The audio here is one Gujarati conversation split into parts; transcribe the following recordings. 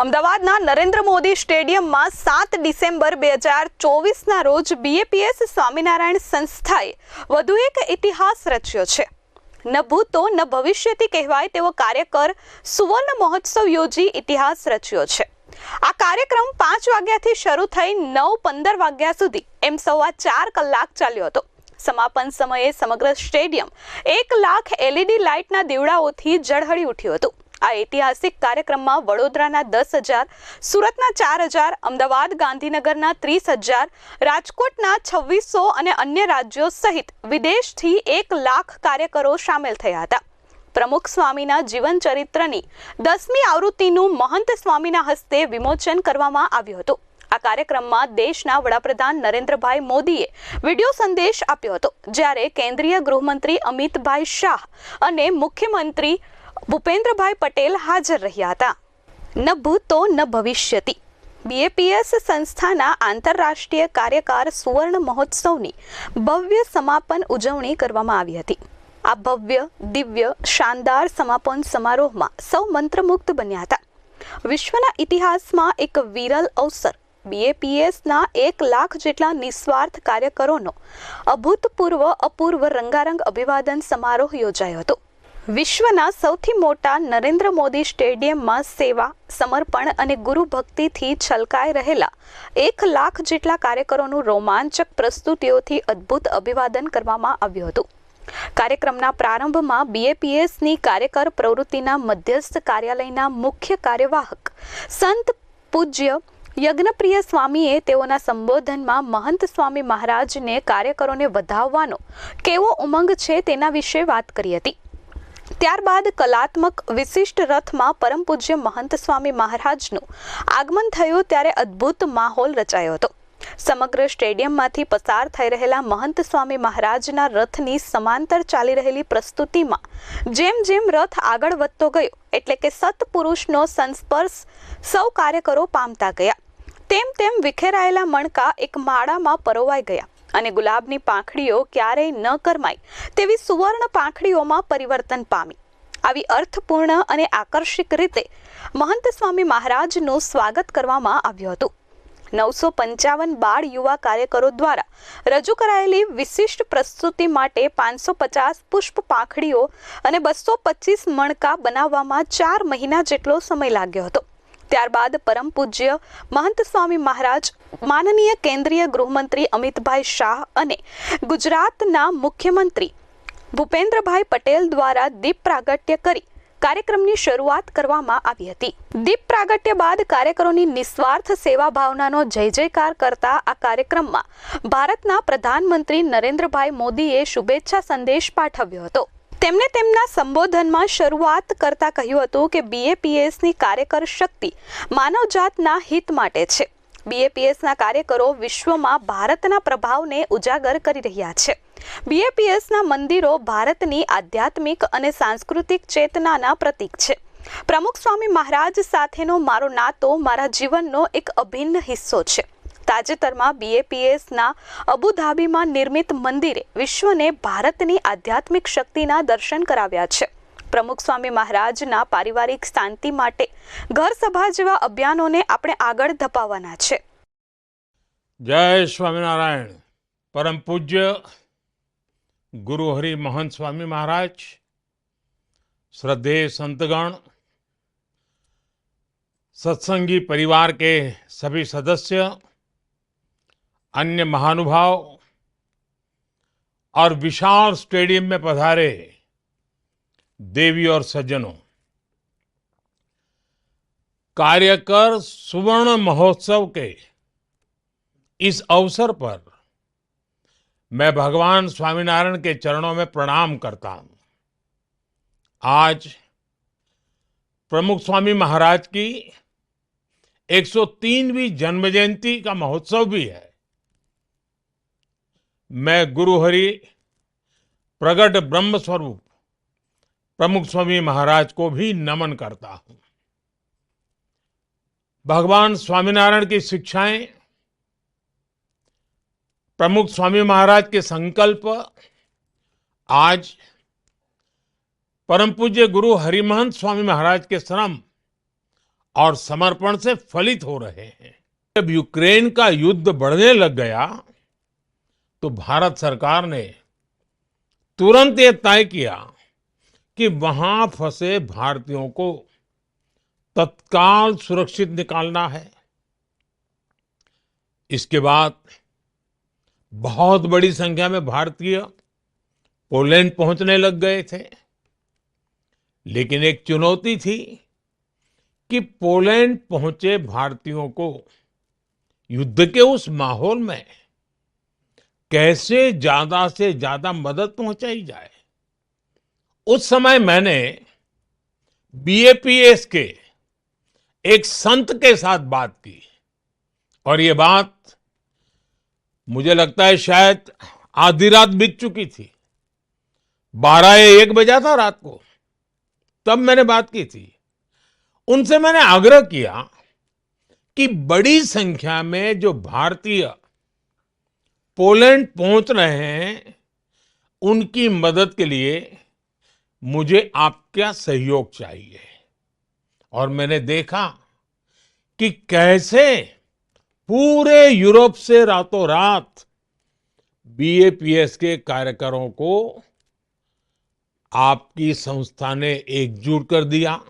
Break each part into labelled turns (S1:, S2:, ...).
S1: અમદાવાદના નરેન્દ્ર મોદી સ્ટેડિયમમાં સાત ડિસેમ્બર બે હજાર ચોવીસના રોજ બીએપીએસ સ્વામિનારાયણ સંસ્થાએ વધુ એક ઇતિહાસ રચ્યો છે. ન ભૂતો, ન ભવિષ્યથી કહેવાય તેવો કાર્યકર સુવર્ણ મહોત્સવ યોજી ઇતિહાસ રચ્યો છે. આ કાર્યક્રમ પાંચ વાગ્યાથી શરૂ થઈ નવ પંદર વાગ્યા સુધી એમ સવા ચાર કલાક ચાલ્યો હતો. સમાપન સમયે સમગ્ર સ્ટેડિયમ એક લાખ એલઈડી લાઇટના દીવડાઓથી ઝળહળી ઉઠ્યું હતું. આ ઐતિહાસિક કાર્યક્રમમાં વડોદરાના દસ હજાર, સુરતના ચાર હજાર, અમદાવાદ ગાંધીનગરના ત્રીસ હજાર, રાજકોટના છવ્વીસો અને અન્ય રાજ્યો સહિત વિદેશથી એક લાખ કાર્યકરો સામેલ થયા હતા. પ્રમુખ સ્વામીના જીવન ચરિત્રની દસમી આવૃત્તિનું મહંત સ્વામીના હસ્તે વિમોચન કરવામાં આવ્યું હતું. આ કાર્યક્રમમાં દેશના વડાપ્રધાન નરેન્દ્રભાઈ મોદીએ વિડિયો સંદેશ આપ્યો હતો, જ્યારે કેન્દ્રીય ગૃહમંત્રી અમિતભાઈ શાહ અને મુખ્યમંત્રી ભૂપેન્દ્રભાઈ પટેલ હાજર રહ્યા હતા. ન ભૂતો ન ભવિષ્યતિ. બીએપીએસ સંસ્થાના આંતરરાષ્ટ્રીય કાર્યકાર સુવર્ણ મહોત્સવની ભવ્ય સમાપન ઉજવણી કરવામાં આવી હતી. આ ભવ્ય, દિવ્ય, શાનદાર સમાપન સમારોહમાં સૌ મંત્રમુગ્ધ બન્યા હતા. વિશ્વના ઇતિહાસમાં એક વિરલ અવસર બીએપીએસના એક લાખ જેટલા નિસ્વાર્થ કાર્યકરોનો અભૂતપૂર્વ અપૂર્વ રંગારંગ અભિવાદન સમારોહ યોજાયો હતો. વિશ્વના સૌથી મોટા નરેન્દ્ર મોદી સ્ટેડિયમમાં સેવા, સમર્પણ અને ગુરુ ભક્તિથી છલકાઈ રહેલા એક લાખ જેટલા કાર્યકરોનું રોમાંચક પ્રસ્તુતિઓથી અદ્ભુત અભિવાદન કરવામાં આવ્યું હતું. કાર્યક્રમના પ્રારંભમાં બીએપીએસની કાર્યકર પ્રવૃત્તિના મધ્યસ્થ કાર્યાલયના મુખ્ય કાર્યવાહક સંત પૂજ્ય યજ્ઞપ્રિય સ્વામીએ તેઓના સંબોધનમાં મહંત સ્વામી મહારાજને કાર્યકરોને વધાવવાનો કેવો ઉમંગ છે તેના વિશે વાત કરી હતી. ત્યારબાદ કલાત્મક વિશિષ્ટ રથમાં પરમ પૂજ્ય મહંત સ્વામી મહારાજનું આગમન થયું ત્યારે અદ્ભુત માહોલ રચાયો હતો. સમગ્ર સ્ટેડિયમમાંથી પસાર થઈ રહેલા મહંત સ્વામી મહારાજના રથની સમાંતર ચાલી રહેલી પ્રસ્તુતિમાં જેમ જેમ રથ આગળ વધતો ગયો એટલે કે સત્પુરુષનો સંસ્પર્શ સૌ કાર્યકરો પામતા ગયા. તેમ તેમ વિખેરાયેલા મણકા એક માળામાં પરોવાઈ ગયા. અને ગુલાબની પાંખડીઓ ક્યારેય ન કરમાય તેવી સુવર્ણ પાંખડીઓમાં પરિવર્તન પામી. આવી અર્થપૂર્ણ અને આકર્ષક રીતે મહંત સ્વામી મહારાજનું સ્વાગત કરવામાં આવ્યું હતું. નવસો પંચાવન બાળ યુવા કાર્યકરો દ્વારા રજૂ કરાયેલી વિશિષ્ટ પ્રસ્તુતિ માટે પાંચસો પચાસ પુષ્પ પાંખડીઓ અને બસો પચીસ મણકા બનાવવામાં ચાર મહિના જેટલો સમય લાગ્યો હતો. ત્યારબાદ પરમ પૂજ્ય મહંત સ્વામી મહારાજ, માનનીય કેન્દ્રીય ગૃહમંત્રી અમિતભાઈ શાહ અને ગુજરાતના મુખ્યમંત્રી ભૂપેન્દ્રભાઈ પટેલ દ્વારા દીપ પ્રાગટ્ય કરી કાર્યક્રમની શરૂઆત કરવામાં આવી હતી. દીપ પ્રાગટ્ય બાદ કાર્યકરોની નિસ્વાર્થ સેવા ભાવનાનો જય જયકાર કરતા આ કાર્યક્રમમાં ભારતના પ્રધાનમંત્રી નરેન્દ્રભાઈ મોદીએ શુભેચ્છા સંદેશ પાઠવ્યો હતો. તેમણે તેમના સંબોધનમાં શરૂઆત કરતા કહ્યું હતું કે બીએપીએસની કાર્યકર શક્તિ માનવજાતના હિત માટે છે. બીએપીએસના કાર્યકરો વિશ્વમાં ભારતના પ્રભાવને ઉજાગર કરી રહ્યા છે. બીએપીએસના મંદિરો ભારતની આધ્યાત્મિક અને સાંસ્કૃતિક ચેતનાના પ્રતીક છે. પ્રમુખ સ્વામી મહારાજ સાથેનો મારો નાતો મારા જીવનનો એક અભિન્ન હિસ્સો છે. તાજેતરમાં બીએપીએસના અબુધાબીમાં નિર્મિત મંદિરે વિશ્વને ભારતની આધ્યાત્મિક શક્તિના દર્શન કરાવ્યા છે પ્રમુખ સ્વામી મહારાજના પારિવારિક શાંતિ માટે ઘર સભા જેવા અભિયાનોને આપણે આગળ ધપાવવાના છે
S2: જય સ્વામિનારાયણ પરમ પૂજ્ય ગુરુ હરિ महंत स्वामी महाराज श्रद्धेय संतगण सत्संगी परिवार के सभी सदस्य अन्य महानुभाव और विशाल स्टेडियम में पधारे देवी और सज्जनों, कार्यकर सुवर्ण महोत्सव के इस अवसर पर मैं भगवान स्वामीनारायण के चरणों में प्रणाम करता हूँ। आज प्रमुख स्वामी महाराज की 103वीं जन्म जयंती का महोत्सव भी है। मैं गुरु हरि, प्रगट ब्रह्म स्वरूप प्रमुख स्वामी महाराज को भी नमन करता हूँ। भगवान स्वामीनारायण की शिक्षाएँ, प्रमुख स्वामी महाराज के संकल्प, आज परम पूज्य गुरु हरिमहंत स्वामी महाराज के श्रम और समर्पण से फलित हो रहे हैं। जब यूक्रेन का युद्ध बढ़ने लग गया तो भारत सरकार ने तुरंत ये तय किया कि वहाँ फंसे भारतीयों को तत्काल सुरक्षित निकालना है। इसके बाद बहुत बड़ी संख्या में भारतीय पोलैंड पहुँचने लग गए थे। लेकिन एक चुनौती थी कि पोलैंड पहुँचे भारतीयों को युद्ध के उस माहौल में कैसे ज़्यादा से ज़्यादा मदद पहुंचाई जाए। उस समय मैंने बीएपीएस के एक संत के साथ बात की और ये बात मुझे लगता है शायद आधी रात बीत चुकी थी। बारह या एक बजा था रात को। तब मैंने बात की थी। उनसे मैंने आग्रह किया कि बड़ी संख्या में जो भारतीय पोलैंड पहुँच रहे हैं, उनकी मदद के लिए मुझे आपका सहयोग चाहिए। और मैंने देखा कि कैसे पूरे यूरोप से रातों रात बीएपीएस के कार्यकरों को आपकी संस्था ने एकजुट कर दिया।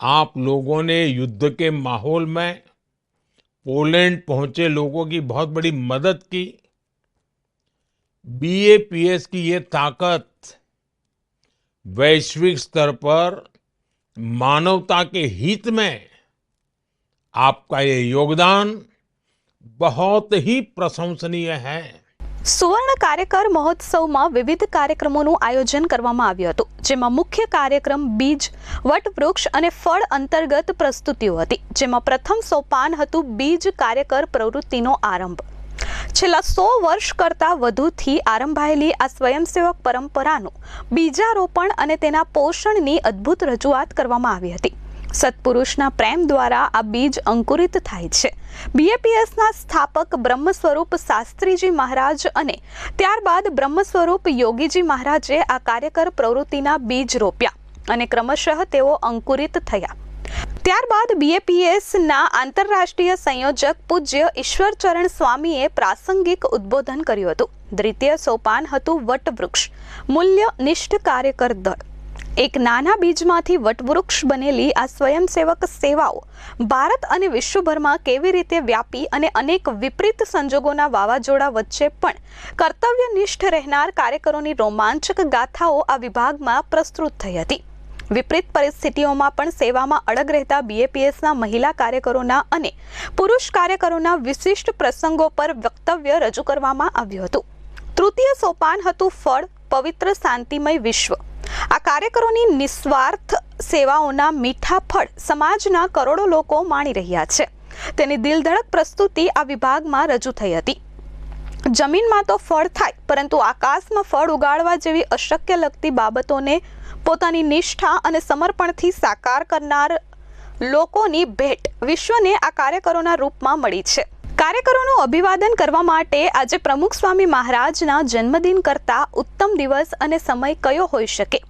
S2: आप लोगों ने युद्ध के माहौल में पोलैंड पहुँचे लोगों की बहुत बड़ी मदद की। बीएपीएस की ये ताकत वैश्विक स्तर पर मानवता के हित में आपका ये योगदान बहुत ही प्रशंसनीय है।
S1: સુવર્ણ કાર્યકર મહોત્સવમાં વિવિધ કાર્યક્રમોનું આયોજન કરવામાં આવ્યું હતું, જેમાં મુખ્ય કાર્યક્રમ બીજ, વટવૃક્ષ અને ફળ અંતર્ગત પ્રસ્તુતિઓ હતી, જેમાં પ્રથમ સોપાન હતું બીજ કાર્યકર પ્રવૃત્તિનો આરંભ. છેલ્લા સો વર્ષ કરતાં વધુથી આરંભાયેલી આ સ્વયંસેવક પરંપરાનું બીજારોપણ અને તેના પોષણની અદ્ભુત રજૂઆત કરવામાં આવી હતી. સત્પુરુષના પ્રેમ દ્વારા આ બીજ અંકુરિત થાય છે. બીએપીએસના સ્થાપક બ્રહ્મ સ્વરૂપ શાસ્ત્રીજી મહારાજ અને ત્યારબાદ બ્રહ્મ સ્વરૂપ યોગીજી મહારાજે આ કાર્યકર પ્રવૃત્તિના બીજ રોપ્યા અને ક્રમશઃ તેઓ અંકુરિત થયા. ત્યારબાદ બીએપીએસના આંતરરાષ્ટ્રીય સંયોજક પૂજ્ય ઈશ્વરચરણ સ્વામીએ પ્રાસંગિક ઉદ્બોધન કર્યું હતું. દ્વિતીય સોપાન હતું વટવૃક્ષ. મૂલ્ય નિષ્ઠ કાર્યકર દળ. એક નાના બીજમાંથી વટવૃક્ષ બનેલી આ સ્વયંસેવક સેવાઓ ભારત અને વિશ્વભરમાં કેવી રીતે વ્યાપી અને અનેક વિપરીત સંજોગોના વાવાઝોડા વચ્ચે પણ કર્તવ્યનિષ્ઠ રહેનાર કાર્યકરોની રોમાંચક ગાથાઓ આ વિભાગમાં પ્રસ્તુત થઈ હતી. વિપરીત પરિસ્થિતિઓમાં પણ સેવામાં અડગ રહેતા બીએપીએસના મહિલા કાર્યકરોના અને પુરુષ કાર્યકરોના વિશિષ્ટ પ્રસંગો પર વક્તવ્ય રજૂ કરવામાં આવ્યું હતું. તૃતીય સોપાન હતું ફળ, પવિત્ર શાંતિમય વિશ્વ. આ કાર્યકરોની નિસ્વાર્થ સેવાઓના મીઠા ફળ સમાજના કરોડો લોકો માણી રહ્યા છે. તેની દિલધડક પ્રસ્તુતિ આ વિભાગમાં રજૂ થઈ હતી. જમીનમાં તો ફળ થાય, પરંતુ આકાશમાં ફળ ઉગાડવા જેવી અશક્ય લગતી બાબતોને પોતાની નિષ્ઠા અને સમર્પણથી સાકાર કરનાર લોકોની ભેટ વિશ્વને આ કાર્યકરોના રૂપમાં મળી છે. કાર્યકરોનું અભિવાદન કરવા માટે આજે પ્રમુખ સ્વામી મહારાજના જન્મદિન કરતા ઉત્તમ દિવસ અને સમય કયો હોઈ શકે?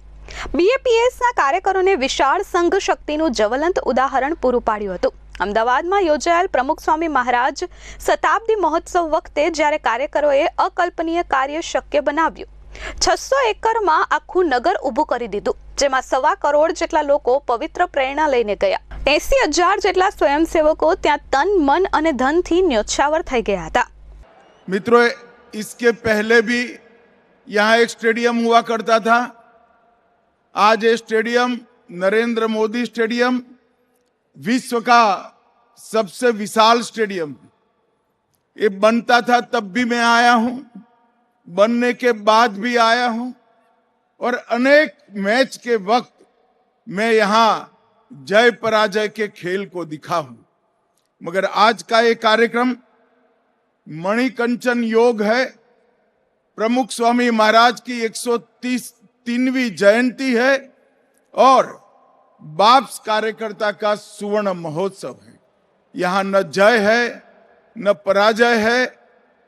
S1: બીએપીએસના કાર્યકરોને વિશાળ સંઘ શક્તિનું જ્વલંત ઉદાહરણ પૂરું પાડ્યું હતું અમદાવાદમાં યોજાયેલ પ્રમુખ સ્વામી મહારાજ શતાબ્દી મહોત્સવ વખતે જ્યારે કાર્યકરોએ અકલ્પનીય કાર્ય શક્ય બનાવ્યું છસો એકરમાં આખું નગર ઊભું કરી દીધું જેમાં સવા કરોડ જેટલા લોકો પવિત્ર પ્રેરણા લઈને ગયા એસી હજાર જેટલા સ્વયંસેવકો ત્યાં તન મન અને ધનથી ન્યોછાવર થઈ ગયા હતા
S3: मित्रों इसके पहले भी यहाँ एक स्टेडियम हुआ करता था आज ये स्टेडियम, नरेंद्र मोदी स्टेडियम, विश्व का सबसे विशाल स्टेडियम ये बनता था तब भी मैं आया हूँ, बनने के बाद भी आया हूँ, और अनेक मैच के वक्त मैं यहाँ जय पराजय के खेल को दिखा हूँ। मगर आज का ये कार्यक्रम मणिकंचन योग है। प्रमुख स्वामी महाराज की 130 तीनवीं जयंती है और बाप्स कार्यकर्ता का सुवर्ण महोत्सव है। यहाँ न जय है, न पराजय है।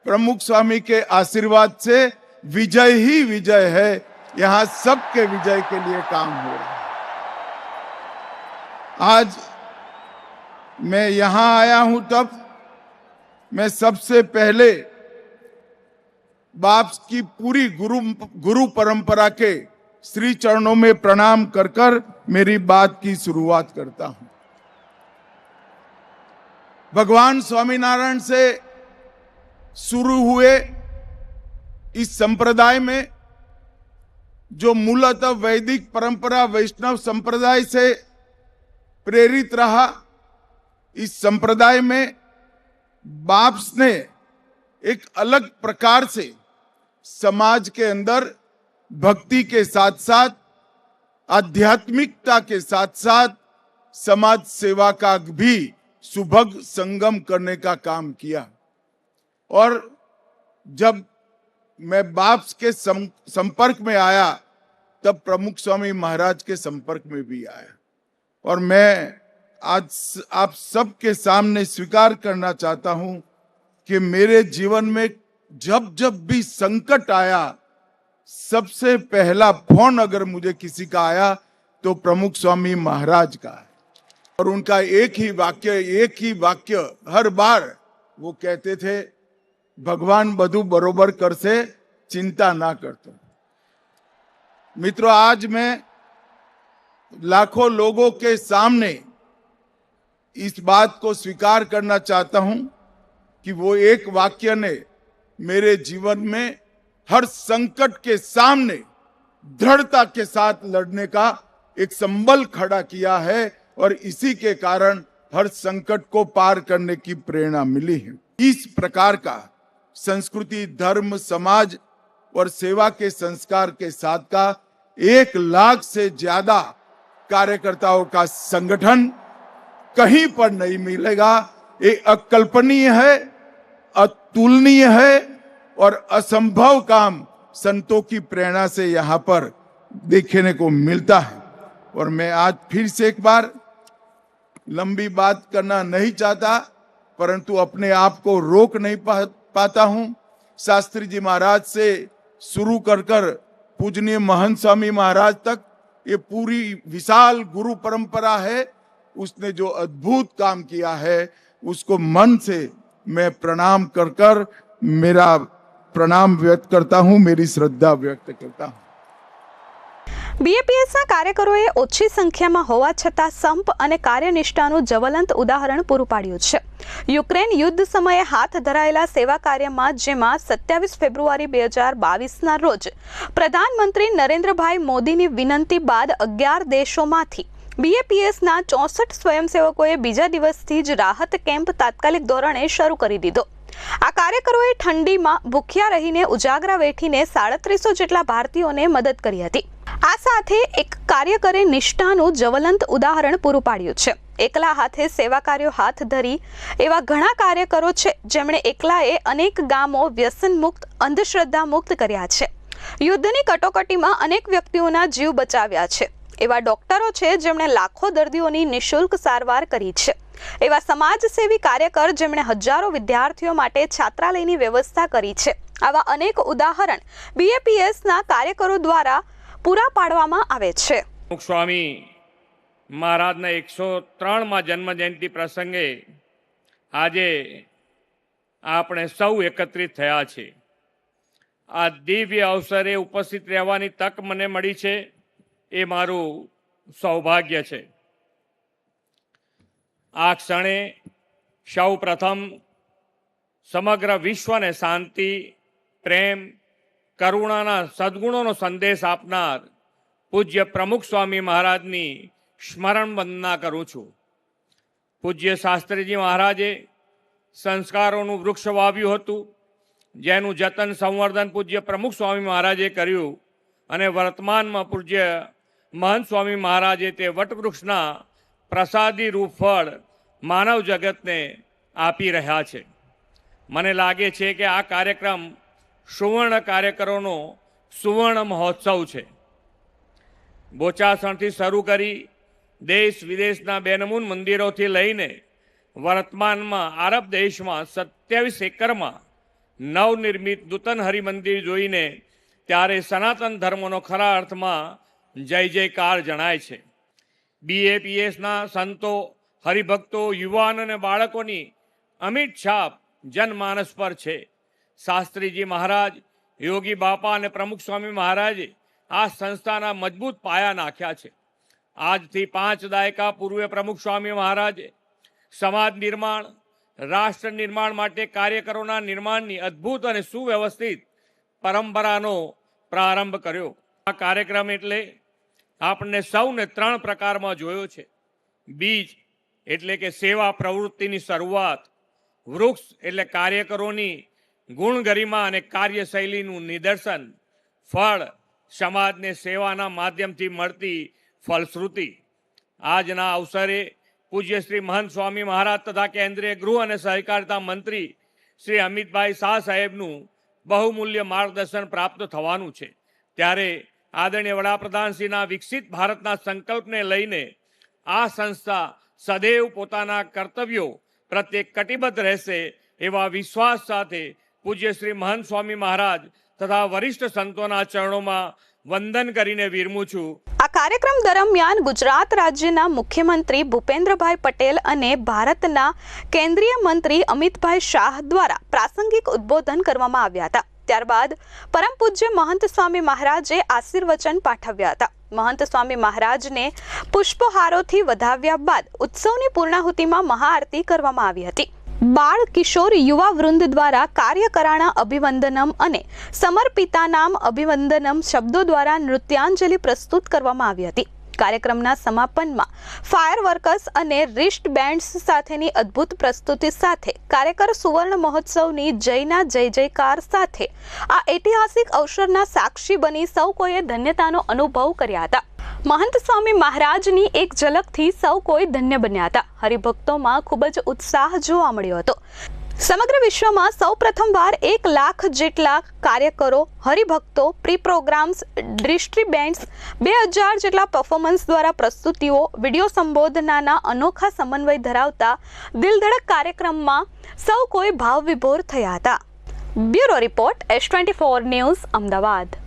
S3: प्रमुख स्वामी के आशीर्वाद से विजय ही विजय है। यहाँ सबके विजय के लिए काम हो रहा है। आज मैं यहाँ आया हूँ तब मैं सबसे पहले बाप की पूरी गुरु गुरु परंपरा के श्री चरणों में प्रणाम कर कर मेरी बात की शुरुआत करता हूँ। भगवान स्वामीनारायण से शुरू हुए इस संप्रदाय में जो मूलतः वैदिक परंपरा, वैष्णव संप्रदाय से प्रेरित रहा, इस संप्रदाय में बाप्स ने एक अलग प्रकार से समाज के अंदर भक्ति के साथ साथ, आध्यात्मिकता के साथ साथ, समाज सेवा का भी सुभग संगम करने का काम किया। और जब मैं बाप्स के संपर्क में आया, तब प्रमुख स्वामी महाराज के संपर्क में भी आया। और मैं आज आप सबके सामने स्वीकार करना चाहता हूँ कि मेरे जीवन में जब जब भी संकट आया, सबसे पहला फ़ोन अगर मुझे किसी का आया तो प्रमुख स्वामी महाराज का है। और उनका एक ही वाक्य, एक ही वाक्य, हर बार वो कहते थे, भगवान बधु बरोबर कर से चिंता ना करते। मित्रों, आज मैं लाखों लोगों के सामने इस बात को स्वीकार करना चाहता हूँ कि वो एक वाक्य ने मेरे जीवन में हर संकट के सामने, दृढ़ता के साथ लड़ने का एक संबल खड़ा किया है और इसी के कारण हर संकट को पार करने की प्रेरणा मिली है। इस प्रकार का संस्कृति, धर्म, समाज और सेवा के संस्कार के साथ का एक लाख से ज़्यादा कार्यकर्ताओं का संगठन कहीं पर नहीं मिलेगा। ये अकल्पनीय है, अतुलनीय है और असंभव काम संतों की प्रेरणा से यहाँ पर देखने को मिलता है। और मैं आज फिर से एक बार लंबी बात करना नहीं चाहता परंतु अपने आप को रोक नहीं पा, पाता हूँ। शास्त्री जी महाराज से शुरू कर कर पूजनीय महंत स्वामी महाराज तक ये पूरी विशाल गुरु परंपरा है। उसने जो अद्भुत काम किया है उसको मन से मैं प्रणाम कर कर मेरा પ્રણામ વ્યક્ત કરતા હું, મેરી શ્રદ્ધા વ્યક્ત કરતા હું.
S1: બીએપીએસના કાર્યકરોએ ઓછી સંખ્યામાં હોવા છતાં સંપ અને કાર્યનિષ્ઠાનું જવલંત ઉદાહરણ પૂરું પાડ્યું છે. યુક્રેન યુદ્ધ સમયે હાથ ધરાયેલા સેવા કાર્યમાં, જેમાં સત્યાવીસ ફેબ્રુઆરી બે હજાર બાવીસના રોજ પ્રધાનમંત્રી નરેન્દ્રભાઈ મોદીની વિનંતી બાદ અગિયાર દેશોમાંથી બીએપીએસના ચોસઠ સ્વયંસેવકોએ બીજા દિવસથી જ રાહત કેમ્પ તાત્કાલિક ધોરણે શરૂ કરી દીધો. આ કાર્યકરોએ ઠંડીમાં ભૂખ્યા રહીને ઉજાગરા વેઠીને સાડત્રીસો જેટલા ભારતીયોને મદદ કરી હતી. આ સાથે એક કાર્યકરે નિષ્ઠાનું જ્વલંત ઉદાહરણ પૂરું પાડ્યું છે. એકલા હાથે સેવા કાર્યો હાથ ધરી એવા ઘણા કાર્યકરો છે, જેમણે એકલાએ અનેક ગામો વ્યસન મુક્ત અંધશ્રદ્ધા મુક્ત કર્યા છે. યુદ્ધની કટોકટીમાં અનેક વ્યક્તિઓના જીવ બચાવ્યા છે. એવા ડોક્ટરો છે જેમણે લાખો દર્દીઓની નિઃશુલ્ક સારવાર કરી છે. એવા સમાજસેવી કાર્યકર જેમણે હજારો વિદ્યાર્થીઓ માટે છાત્રાલયની વ્યવસ્થા કરી છે. આવા અનેક ઉદાહરણ બીએપીએસના કાર્યકરો દ્વારા પૂરા પાડવામાં આવે છે.
S4: સ્વામી મહારાજના એકસો ત્રણમાં જન્મ જયંતિ પ્રસંગે આજે આપણે સૌ એકત્રિત થયા છે આ દિવ્ય અવસરે ઉપસ્થિત રહેવાની તક મને મળી છે. એ મારું સૌભાગ્ય છે. આ ક્ષણે સૌ પ્રથમ સમગ્ર વિશ્વને શાંતિ, પ્રેમ, કરુણાના સદગુણોનો સંદેશ આપનાર પૂજ્ય પ્રમુખ સ્વામી મહારાજની સ્મરણ વંદના કરું છું. પૂજ્ય શાસ્ત્રીજી મહારાજે સંસ્કારોનું વૃક્ષ વાવ્યું હતું, જેનું જતન સંવર્ધન પૂજ્ય પ્રમુખ સ્વામી મહારાજે કર્યું અને વર્તમાનમાં પૂજ્ય મહંત સ્વામી મહારાજે તે વટવૃક્ષના પ્રસાદી રૂપ ફળ માનવ જગતને આપી રહ્યા છે. મને લાગે છે કે આ કાર્યક્રમ સુવર્ણ કાર્યકરોનો સુવર્ણ મહોત્સવ છે. બોચાસણથી શરૂ કરી દેશ વિદેશના બેનમૂન મંદિરોથી લઈને વર્તમાનમાં આરબ દેશમાં સત્યાવીસ એકરમાં નવનિર્મિત નૂતન હરિમંદિર જોઈને ત્યારે સનાતન ધર્મનો ખરા અર્થમાં જય જયકાર જણાય છે. બીએપીએસના સંતો, હરિભક્તો, યુવાન અને બાળકોની અમિત છાપ જનમાનસ પર છે. શાસ્ત્રીજી મહારાજ, યોગી બાપા અને પ્રમુખ સ્વામી મહારાજે આ સંસ્થાના મજબૂત પાયા નાખ્યા છે. આજથી પાંચ દાયકા પૂર્વે પ્રમુખ સ્વામી મહારાજે સમાજ નિર્માણ, રાષ્ટ્ર નિર્માણ માટે કાર્યકરોના નિર્માણની અદ્ભુત અને સુવ્યવસ્થિત પરંપરાનો પ્રારંભ કર્યો. આ કાર્યક્રમ એટલે આપણને સૌને ત્રણ પ્રકારમાં જોયો છે. બીજ એટલે કે સેવા પ્રવૃત્તિની શરૂઆત, વૃક્ષ એટલે કાર્યકરોની ગુણ ગરિમા અને કાર્યશૈલીનું નિદર્શન, ફળ સમાજને સેવાના માધ્યમથી મળતી ફલશ્રુતિ. આજના અવસરે પૂજ્ય શ્રી મહંત સ્વામી મહારાજ તથા કેન્દ્રીય ગૃહ અને સહકારિતા મંત્રી શ્રી અમિતભાઈ શાહ સાહેબનું બહુમૂલ્ય માર્ગદર્શન પ્રાપ્ત થવાનું છે. ત્યારે આદરણીય વડાપ્રધાનશ્રીના વિકસિત ભારતના સંકલ્પને લઈને આ સંસ્થા સદૈવ પોતાના કર્તવ્યો પ્રત્યે કટિબદ્ધ રહેશે એવા વિશ્વાસ સાથે પૂજ્ય શ્રી મહંત સ્વામી મહારાજ તથા વરિષ્ઠ સંતોના ચરણોમાં વંદન કરીને વિરમું છું.
S1: આ કાર્યક્રમ દરમિયાન ગુજરાત રાજ્યના મુખ્યમંત્રી ભૂપેન્દ્રભાઈ પટેલ અને ભારતના કેન્દ્રીય મંત્રી અમિતભાઈ શાહ દ્વારા પ્રાસંગિક ઉદ્બોધન કરવામાં આવ્યા હતા. ત્યારબાદ પરમ પૂજ્ય મહંત સ્વામી મહારાજે આશીર્વચન પાઠવ્યા હતા. મહંત સ્વામી મહારાજને પુષ્પહારોથી વધાવ્યા બાદ ઉત્સવની પૂર્ણાહુતિમાં મહાઆરતી કરવામાં આવી હતી. બાળ કિશોર યુવા વૃંદ દ્વારા કાર્યકરાણા અભિવંદનમ અને સમર્પિતાનામ અભિવંદનમ શબ્દો દ્વારા નૃત્યાંજલિ પ્રસ્તુત કરવામાં આવી હતી. કાર્યક્રમના સમાપનમાં ફાયર વર્કર્સ અને રિસ્ટ બેન્ડ્સ સાથેની અદ્ભુત પ્રસ્તુતિ સાથે કાર્યકર સુવર્ણ મહોત્સવની જયના જય જયકાર સાથે આ ઐતિહાસિક અવસરના સાક્ષી બની સૌ કોઈએ ધન્યતાનો અનુભવ કર્યા હતા. મહંત સ્વામી મહારાજની એક ઝલકથી સૌ કોઈ ધન્ય બન્યા હતા. હરિભક્તોમાં ખૂબ જ ઉત્સાહ જોવા મળ્યો હતો. સમગ્ર વિશ્વમાં સૌ પ્રથમવાર એક લાખ જેટલા કાર્યકરો, હરિભક્તો પ્રી પ્રોગ્રામ્સ ડિસ્ટ્રીબેન્ડ્સ બે હજાર જેટલા પરફોર્મન્સ દ્વારા પ્રસ્તુતિઓ, વીડિયો સંબોધનાના અનોખા સમન્વય ધરાવતા દિલધડક કાર્યક્રમમાં સૌ કોઈ ભાવ વિભોર થયા હતા. Bureau report S twenty four news, Ahmedabad.